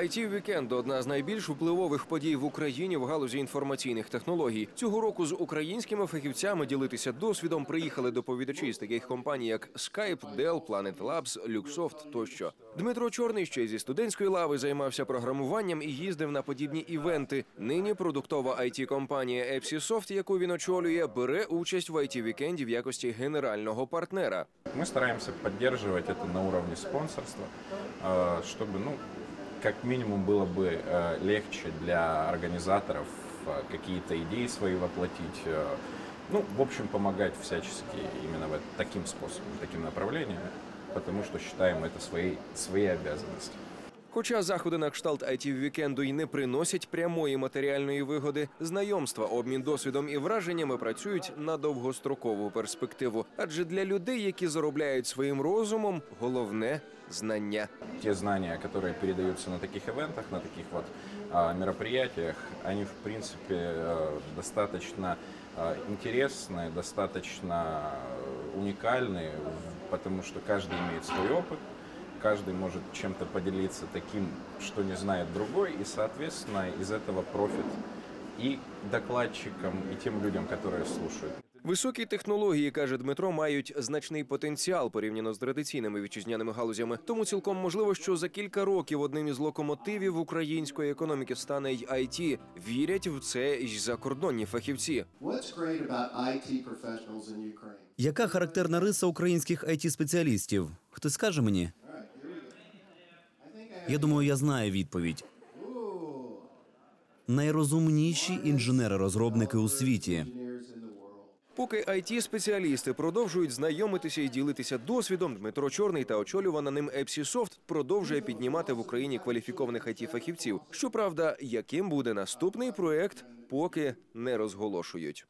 IT Weekend – одна з найбільш впливових подій в Україні в галузі інформаційних технологій. Цього року з українськими фахівцями ділитися досвідом приїхали доповідачі з таких компаній, як Skype, Dell, Planet Labs, Luxoft тощо. Дмитро Чорний ще зі студентської лави займався програмуванням і їздив на подібні івенти. Нині продуктова it компанія Epsisoft, яку він очолює, бере участь в it Weekend в якості генерального партнера. Мы стараемся поддерживать это на уровне спонсорства, э, чтобы, ну, Как минимум было бы э, легче для организаторов э, какие-то идеи свои воплотить. э, Ну, в общем, помогать всячески именно вот таким способом, таким направлением, потому что считаем это своей, своей обязанностью. Хоча заходи на кшталт it вікенду й не приносять прямої матеріальної вигоди, знайомства, обмін досвідом і враженнями працюють на довгострокову перспективу. Адже для людей, які заробляють своїм розумом, головне знання. Те знания, которые передаются на таких ивентах, на таких вот а, мероприятиях, они, в принципе, э, достаточно э, интересные, достаточно э, уникальные, в- потому что каждый имеет свой опыт, каждый может чем-то поделиться таким, что не знает другой, и, соответственно, из этого профит и докладчикам, и тем людям, которые слушают. Високі технології, каже Дмитро, мають значний потенціал порівняно з традиційними вітчизняними галузями. Тому цілком можливо, що за кілька років одним із локомотивів української економіки стане й IT. Вірять в це й закордонні фахівці. What's great about IT professionals in Ukraine? Яка характерна риса українських it спеціалістів Хтось скаже мені? Я думаю, я знаю відповідь. Найрозумніші інженери-розробники у світі. Поки it спеціалісти продовжують знайомитися і ділитися досвідом, Дмитро Чорний та очолювана ним Epsisoft продовжує піднімати в Україні кваліфікованих it фахівців. Щоправда, яким буде наступний проект, поки не розголошують.